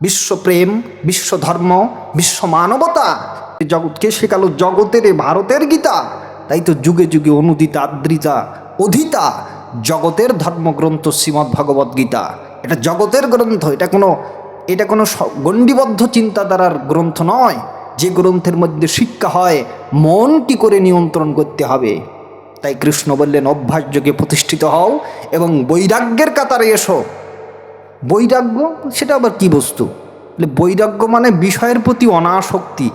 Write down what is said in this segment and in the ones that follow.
বিশ্বপ্রেম, বিশ্বধর্ম বিশ্ব মানবতা জগৎকে শেখালো জগতের ভারতের গীতা। তাই তো যুগে যুগে অনুদিতা, আদ্রিতা, অধিতা জগতের ধর্মগ্রন্থ শ্রীমদ্ ভগবদ্ গীতা। এটা জগতের গ্রন্থ, এটা কোনো এটা কোনো গণ্ডিবদ্ধ চিন্তাধারার গ্রন্থ নয়। যে গ্রন্থের মধ্যে শিক্ষা হয়, মন কি করে নিয়ন্ত্রণ করতে হবে। তাই কৃষ্ণ বললেন, অভ্যাস যোগে প্রতিষ্ঠিত হও এবং বৈরাগ্যের কাতারে এসো। বৈরাগ্য, সেটা আবার কি বস্তু? বৈরাগ্য মানে বিষয়ের প্রতি অনাসক্তি।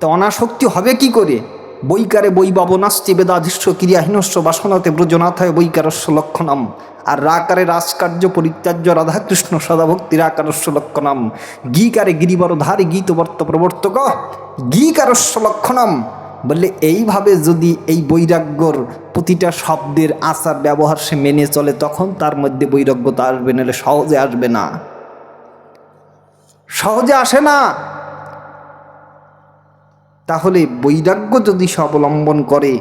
তা অনাসক্তি হবে কি করে? বৈকারে বৈ বাবনাস্তি বেদাধিষ্ঠ ক্রিয়াহীনস্ব বাসনাতে ব্রজনাথায় বৈকারস্য লক্ষণম। আর রাকারে রাজকার্য পরিত্যাজ্য রাধাকৃষ্ণ সদাভক্তি রাকারস্য লক্ষণম। গীকারে গিরিবর ধারে গীতবর্ত প্রবর্তক, গীকারস্য লক্ষণম। বললে এইভাবে যদি এই বৈরাগ্যর প্রতিটা শব্দের আচার ব্যবহার সে মেনে চলে, তখন তার মধ্যে বৈরাগ্যতা আসবে, নাহলে সহজে আসবে না। সহজে আসে না। তাহলে বৈরাগ্য যদি সে অবলম্বন করে,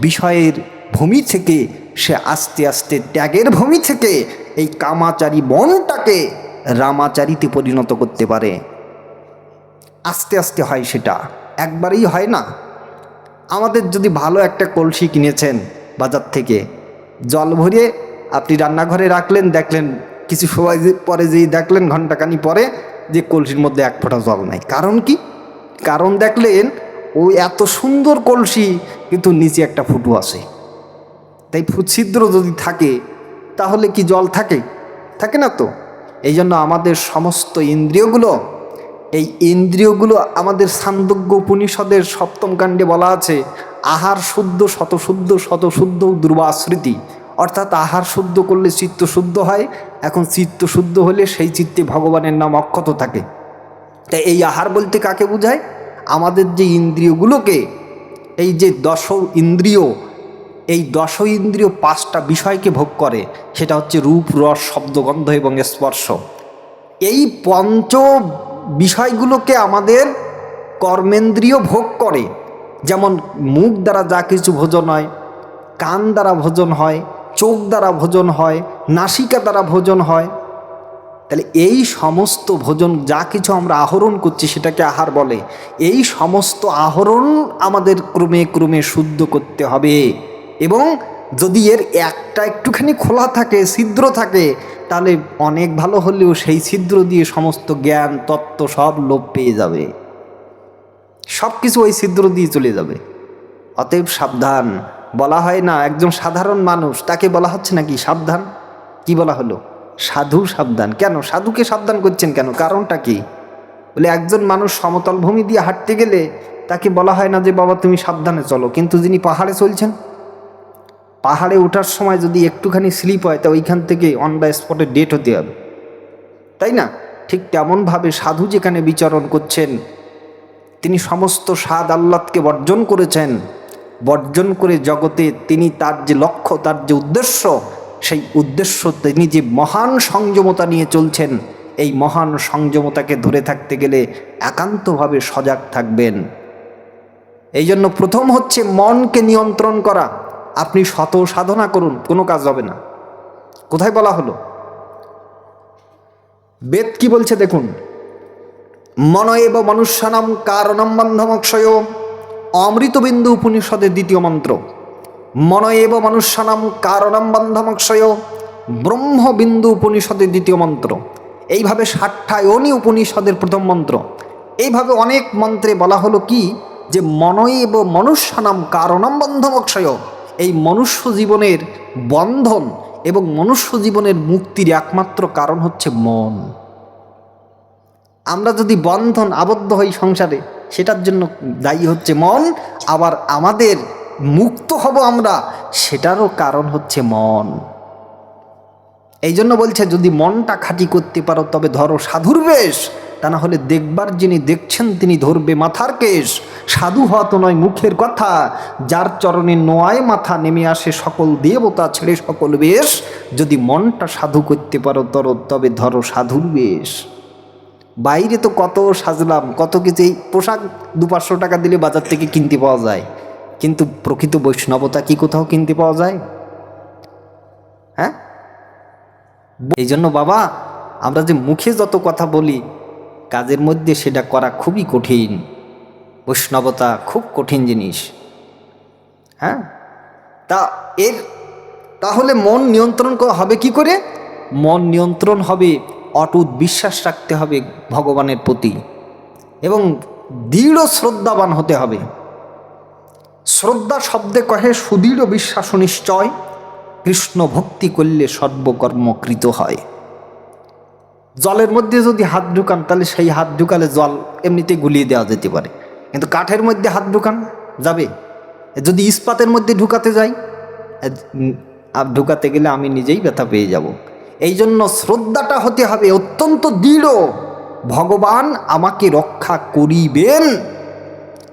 বিষয়ের ভূমি থেকে, সে আস্তে আস্তে ত্যাগের ভূমি থেকে, এই কামাচারী মনটাকে রামাচারিতে পরিণত করতে পারে। আস্তে আস্তে হয় সেটা, একবারেই হয় না। আমাদের যদি ভালো একটা কলসি কিনেছেন বাজার থেকে, জল ভরিয়ে আপনি রান্নাঘরে রাখলেন, দেখলেন কিছু সময় পরে যেই দেখলেন ঘন্টাখানি পরে যে কলসির মধ্যে এক ফোঁটা জল নাই। কারণ কি? কারণ দেখলেন ওই এত সুন্দর কলসি কিন্তু নিচে একটা ফুটু আছে। তাই ছিদ্র যদি থাকে, তাহলে কি জল থাকে? থাকে না তো? এই জন্য আমাদের সমস্ত ইন্দ্রিয়গুলো এই ইন্দ্রিয়গুলো আমাদের সান্দজ্ঞ উপনিষদের সপ্তম কাণ্ডে বলা আছে, আহার শুদ্ধ, শতশুদ্ধ শতশুদ্ধ দুর্বাস্মৃতি অর্থাৎ আহার শুদ্ধ করলে চিত্ত শুদ্ধ হয়, এখন চিত্ত শুদ্ধ হলে সেই চিত্তে ভগবানের নাম অক্ষত থাকে। তাই এই আহার বলতে কাকে বোঝায়? আমাদের যে ইন্দ্রিয়গুলোকে, এই যে দশ ইন্দ্রিয়, এই দশ ইন্দ্রিয় পাঁচটা বিষয়কে ভোগ করে, সেটা হচ্ছে রূপ, রস, শব্দগন্ধ এবং স্পর্শ। এই পঞ্চ বিষয়গুলোকে আমাদের কর্মেন্দ্রিয় ভোগ করে। যেমন মুখ দ্বারা যা কিছু ভোজন হয়, কান দ্বারা ভোজন হয়, চোখ দ্বারা ভোজন হয়, নাসিকা দ্বারা ভোজন হয়, তাহলে এই সমস্ত ভোজন যা কিছু আমরা আহরণ করছি সেটাকে আহার বলে। এই সমস্ত আহরণ আমাদের ক্রমে ক্রমে শুদ্ধ করতে হবে এবং যদি এর একটা একটুখানি খোলা থাকে, ছিদ্র থাকে, তাহলে অনেক ভালো হলেও সেই ছিদ্র দিয়ে সমস্ত জ্ঞান, তত্ত্ব সব লোপ পেয়ে যাবে। সব কিছু ওই ছিদ্র দিয়ে চলে যাবে। অতএব সাবধান। বলা হয় না, একজন সাধারণ মানুষ, তাকে বলা হচ্ছে নাকি সাবধান? কি বলা হলো? সাধু সাবধান। কেন? সাধুকে সাবধান করছেন কেন? কারণটা কি? বলে একজন মানুষ সমতল ভূমি দিয়ে হাঁটতে গেলে তাকে বলা হয় না যে, বাবা, তুমি সাবধানে চলো। কিন্তু যিনি পাহাড়ে চলছেন পাহাড়ে ওঠার সময় যদি একটুখানি স্লিপ হয়, তা ওইখান থেকে অন দ্য স্পটে ডেট হতে হবে। তাই না? ঠিক তেমনভাবে সাধু যেখানে বিচরণ করছেন, তিনি সমস্ত স্বাদ আহ্লাদকে বর্জন করেছেন। বর্জন করে জগতে তিনি তার যে লক্ষ্য, তার যে উদ্দেশ্য, সেই উদ্দেশ্য তিনি যে মহান সংযমতা নিয়ে চলছেন, এই মহান সংযমতাকে ধরে থাকতে গেলে একান্তভাবে সজাগ থাকবেন। এই জন্য প্রথম হচ্ছে মনকে নিয়ন্ত্রণ করা। আপনি শত সাধনা করুন, কোনো কাজ হবে না। কোথায় বলা হলো? বেদ কি বলছে দেখুন? মন এব মনুষ্যানাম কারণম বন্ধমক্ষয়। অমৃতবিন্দু উপনিষদের দ্বিতীয় মন্ত্র। মন এব মনুষ্যানাম কারণম বন্ধমক্ষয়। ব্রহ্মবিন্দু উপনিষদের দ্বিতীয় মন্ত্র। এইভাবে ষাট্টায়নী উপনিষদের প্রথম মন্ত্র। এইভাবে অনেক মন্ত্রে বলা হলো কি? যে মনএব মনুষ্যানাম কারণম বন্ধমক্ষয়। এই মনুষ্য জীবনের বন্ধন এবং মনুষ্য জীবনের মুক্তির একমাত্র কারণ হচ্ছে মন। আমরা যদি বন্ধন আবদ্ধ হই সংসারে, সেটার জন্য দায়ী হচ্ছে মন, আবার আমাদের মুক্ত হব আমরা, সেটারও কারণ হচ্ছে মন। এই জন্য বলছে, যদি মনটা খাঁটি করতে পারো, তবে ধরো সাধুর বেশ তা না হলে দেখবার যিনি দেখছেন তিনি ধরবে মাথার কেশ। সাধু হওয়া তো নয় মুখের কথা। যার চরণে নোয়ায় মাথা নেমে আসে সকল দেবতা ছেড়ে সকল বেশ। যদি মনটা সাধু করতে পারো তর, তবে ধরো সাধুর বেশ। বাইরে তো কত সাজলাম, কত কিছু এই পোশাক দু পাঁচশো টাকা দিলে বাজার থেকে কিনতে পাওয়া যায়। কিন্তু প্রকৃত বৈষ্ণবতা কি কোথাও কিনতে পাওয়া যায়? হ্যাঁ? এই জন্য বাবা, আমরা যে মুখে যত কথা বলি কাজের মধ্যে সেটা করা খুবই কঠিন। বৈষ্ণবতা খুব কঠিন জিনিস। হ্যাঁ? তা এর, তাহলে মন নিয়ন্ত্রণ হবে কি করে? মন নিয়ন্ত্রণ হবে, অটুট বিশ্বাস রাখতে হবে ভগবানের প্রতি। এবং দৃঢ় শ্রদ্ধাবান হতে হবে। শ্রদ্ধা শব্দে কহে, সুদৃঢ় বিশ্বাস নিশ্চয়, কৃষ্ণ ভক্তি করলে সর্বকর্মকৃত হয়। জলের মধ্যে যদি হাত ঢুকান, তাহলে সেই হাত ঢুকালে জল এমনিতে গুলিয়ে দেওয়া যেতে পারে। কিন্তু কাঠের মধ্যে হাত ঢুকান যাবে? যদি ইস্পাতের মধ্যে ঢুকাতে যাই আর ঢুকাতে গেলে আমি নিজেই ব্যথা পেয়ে যাব। এই জন্য শ্রদ্ধাটা হতে হবে, অত্যন্ত দৃঢ়। ভগবান আমাকে রক্ষা করিবেন।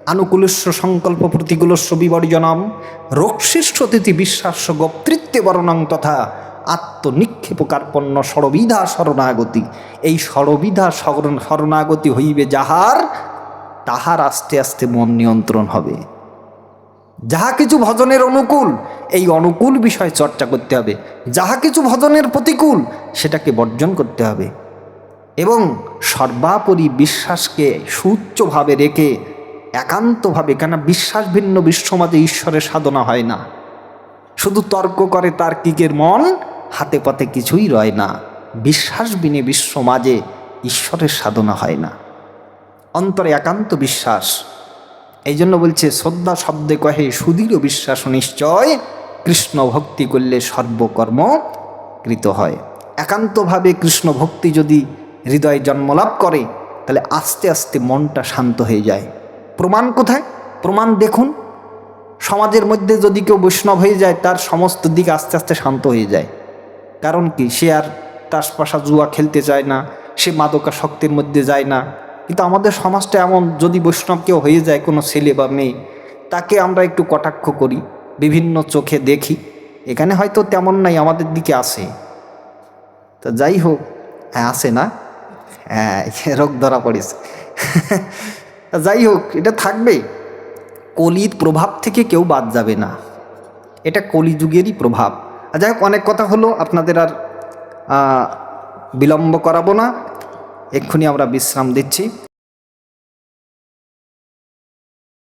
আনুকূলস্য সংকল্প প্রতিকূলস্য বিবর্জনম। রক্ষিষ্ঠ তিথি, বিশ্বাস্য গোপ্তৃত্বে বর্ণং তথা আত্মনিক্ষেপ কার্পণ্য সরবিধা শরণাগতি। এই সরবিধা শরণ- শরণাগতি হইবে যাহার, তাহার আস্তে আস্তে মন নিয়ন্ত্রণ হবে। যাহা কিছু ভজনের অনুকূল, এই অনুকূল বিষয় চর্চা করতে হবে। যাহা কিছু ভজনের প্রতিকূল, সেটাকে বর্জন করতে হবে। এবং সর্বাপরি বিশ্বাসকে সুউচ্চভাবে রেখে, একান্তভাবে কেন বিশ্বাস ভিন্ন বিশ্বমাজে ঈশ্বরের সাধনা হয় না। শুধু তর্ক করে তার্কিকের মন হাতে পাতে কিছুই রয় না, বিশ্বাস বিনে বিশ্ব মাঝে ঈশ্বরের সাধনা হয় না। অন্তরে একান্ত বিশ্বাস। এই জন্য বলছে, শ্রদ্ধা শব্দে কহে, সুদৃঢ় বিশ্বাস নিশ্চয়, কৃষ্ণ ভক্তি করলে সর্বকর্ম কৃত হয়। একান্তভাবে কৃষ্ণ ভক্তি যদি হৃদয়ে জন্মলাভ করে, তাহলে আস্তে আস্তে মনটা শান্ত হয়ে যায়। প্রমাণ কোথায়? প্রমাণ দেখুন। সমাজের মধ্যে যদি কেউ বৈষ্ণব হয়ে যায়, তার সমস্ত দিক আস্তে আস্তে শান্ত হয়ে যায়। কারণ কি? সে আর তাসপাশা জুয়া খেলতে চায় না, সে মাদকা শক্তির মধ্যে যায় না। কিন্তু আমাদের সমাজটা এমন, যদি বৈষ্ণব কেউ হয়ে যায়, কোনো ছেলে বা মেয়ে, তাকে আমরা একটু কটাক্ষ করি, বিভিন্ন চোখে দেখি। এখানে হয়তো তেমন নাই, আমাদের দিকে আসে। তো যাই হোক হ্যাঁ আসে না? হ্যাঁ রোগ ধরা পড়েছে। যাই হোক, এটা থাকবে। কলির প্রভাব থেকে কেউ বাদ যাবে না। এটা কলিযুগেরই প্রভাব। যাই হোক অনেক কথা হলো আপনাদের আর বিলম্ব করাবো না। এক্ষুনি আমরা বিশ্রাম দিচ্ছি।